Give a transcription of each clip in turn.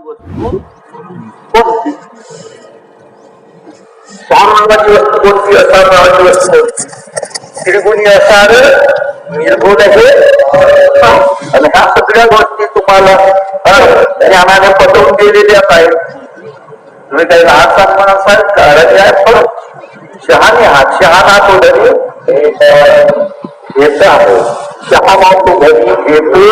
वस्तू कोणती नावाची वस्तू कोणती असार नावाची वस्तू त्रिगुणी असार निर्गुण हे आणि ह्या सगळ्या गोष्टी तुम्हाला ज्ञानाने पटवून दिलेल्या आहेत तुम्ही काही लहान म्हणा असाल कारण पण शहाणे आहात शहाणा तो ऐसा हो जहाँ आपको घड़ी देते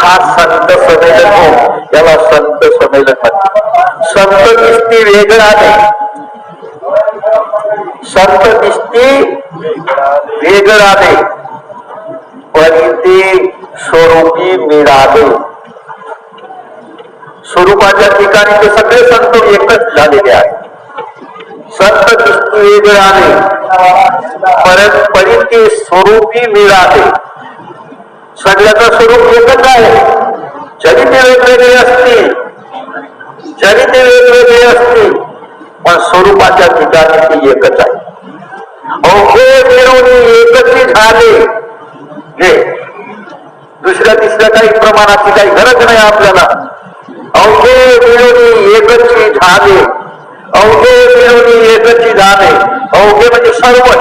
हा संत संमेलन हो याला संत संमेलन म्हणतात संत दृष्टि वेगड़ा नहीं संत दृष्टि वेगड़ा नहीं परिधि स्वरूपी मिळाले स्वरूपाच्या ठिकाणी ते सगळे संत एकच झालेले आहेत संत दृष्टी वेगळा नाही। परिते स्वरूपी एकच आहे जरी ते वेगवेगळे असतील जरी ते वेगवेगळे असतील पण स्वरूपाच्या ठिकाणी ते एकच आहे अवघे मिळवून हे गरज नाही आपल्याला अवघे मिळवून झाले अवघे मिळवून tarwat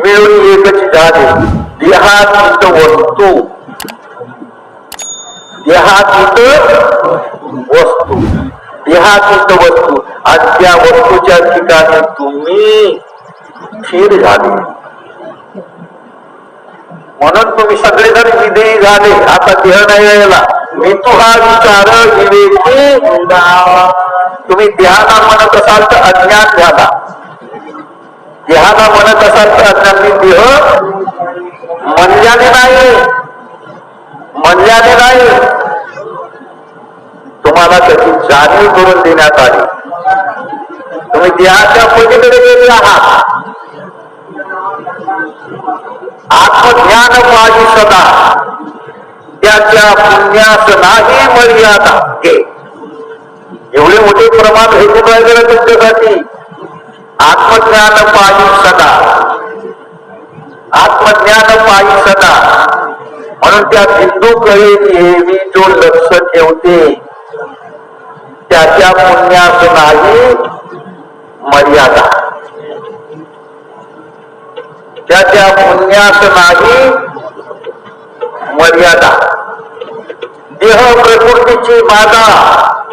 mai wani ya gaci dade da ya haɗi da wasu ya haɗi da wasu ya haɗi da wasu a ya wasu jaki gane domin फिर झाले म्हणून तुम्ही सगळेजण विधेयी झाले आता देह नाही यायला मी तुला विचार विवेकी तुम्ही ध्याना म्हणत असाल तर अज्ञान झाला ध्याना म्हणत असाल देह म्हणल्याने नाही म्हणल्याने नाही तुम्हाला त्याची आत्मज्ञान पाहिजे सदा पुण्यास नाही मर्यादा एवढे मोठे प्रमाण हेतू तुमच्यासाठी। आत्मज्ञान पाहिजे सदा। आत्मज्ञान पायी सदा म्हणून त्या जो लक्ष ठेवते, त्याच्या पुण्यास नाही मर्यादा। त्याच्या नाही मर्यादा। देह प्रकृतीची बाधा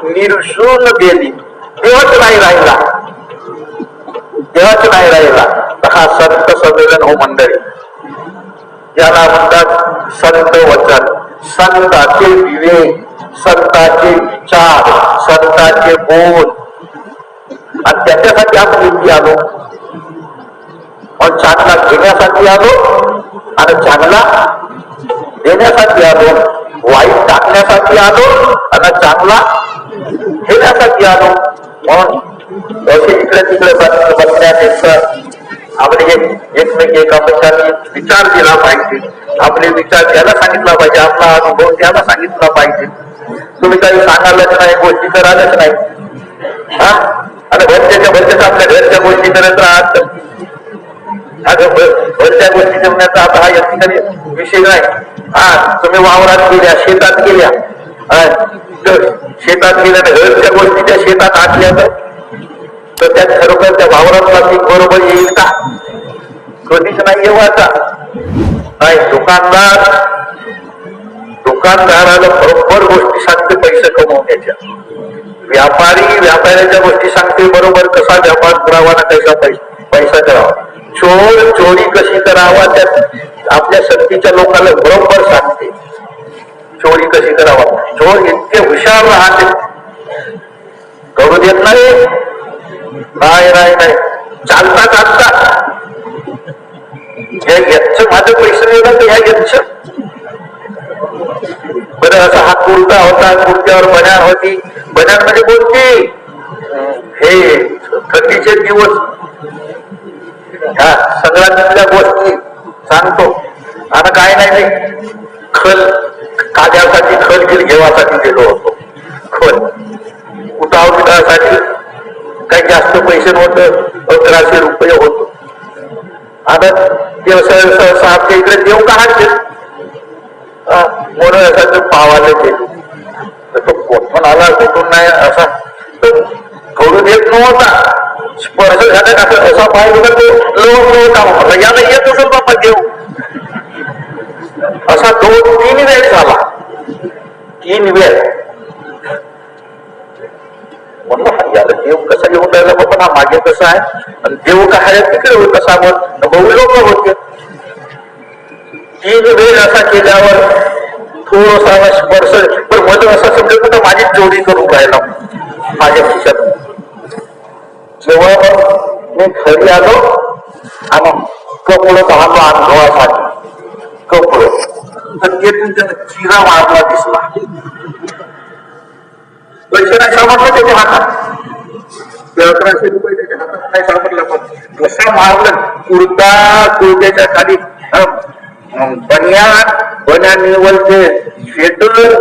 निरसून गेली, देहच नाही राहिला। देहच नाही राहिला. तर हा संत संमेलन हो मंडळी. याला म्हणतात संत वचन. संताचे विवेक संताचे विचार संताचे बोल. आणि त्याच्यासाठी आपण इथे आलो. पण चांगला घेण्यासाठी आलो आणि चांगला देण्यासाठी आलो. वाईट टाकण्यासाठी आलो आणि चांगला घेण्यासाठी आलो. म्हणून इकडे विचार आपले विचार त्याला सांगितला पाहिजे अनुभव त्याला सांगितला पाहिजे तुम्ही काही गोष्टी हा गोष्टी हा। विषय नाही। हा, तुम्ही वावरात गेल्या शेतात घरच्या गोष्टी त्या खरोखर त्या वावरातला पीक बरोबर येईल का? कधीच नाही येवाचा नाही दुकानदार दुकानदाराला बरोबर गोष्टी सांगते पैसे कमवण्याच्या व्यापारी व्यापाऱ्याच्या गोष्टी सांगते बरोबर कसा व्यापार करावा ना कसा पैसा पैसा करावा. चोर चोरी कशी करावा त्या आपल्या शक्तीच्या लोकांना बरोबर सांगते. चोरी कशी करावा? चोर इतके हुशार राहते. करू देत नाही. नाही नाही नाही. चालता चालता. हे यच्छ माझं पैसे मिळणार तर ह्या यच्छ बरं असा हा कुर्ता होता कुर्त्यावर बन्यान होती. बन्यान म्हणजे कोणती हे थंडीचे दिवस. ह्या संक्रांतीतल्या गोष्टी सांगतो. आता काय नाही खल काद्यासाठी खल गिल घेवासाठी गेलो होतो खल उठाव बिटासाठी काही जास्त पैसे नव्हतं अकराशे रुपये होतो. आता देव सहसा आपल्या इकडे देव काढायचे म्हणून असा तो पावाला ते तो कोठून आला कोठून नाही असा तो येत नव्हता. स्पर्श झाला का असा पाय बघा तो लोक नव्हता म्हटलं याला येत असेल बाबा देव असा दोन तीन वेळ झाला. तीन वेळ म्हणलं हा याला देव कसा येऊन मागे कसा आहे. आणि देव का तिकडे होत असावं मग बहु लोक होते. तीन वेळ असा केल्यावर थोडासा स्पर्श पण मला असं समजत होतं माझी जोडी करून राहिला. माझ्या खिशात जेव्हा मी घरी आलो आणि कपडं पाहतो अनुभवासाठी कपडं. तर ते त्यानं चिरा मारला दिसला. पैसे नाही सापडलं त्याच्या हातात ते अकराशे रुपये त्याच्या हातात नाही सापडला पण कसा मारलं? कुर्ता कुर्त्याच्या खाली बन्या बन्या निवलचे. स्वेटर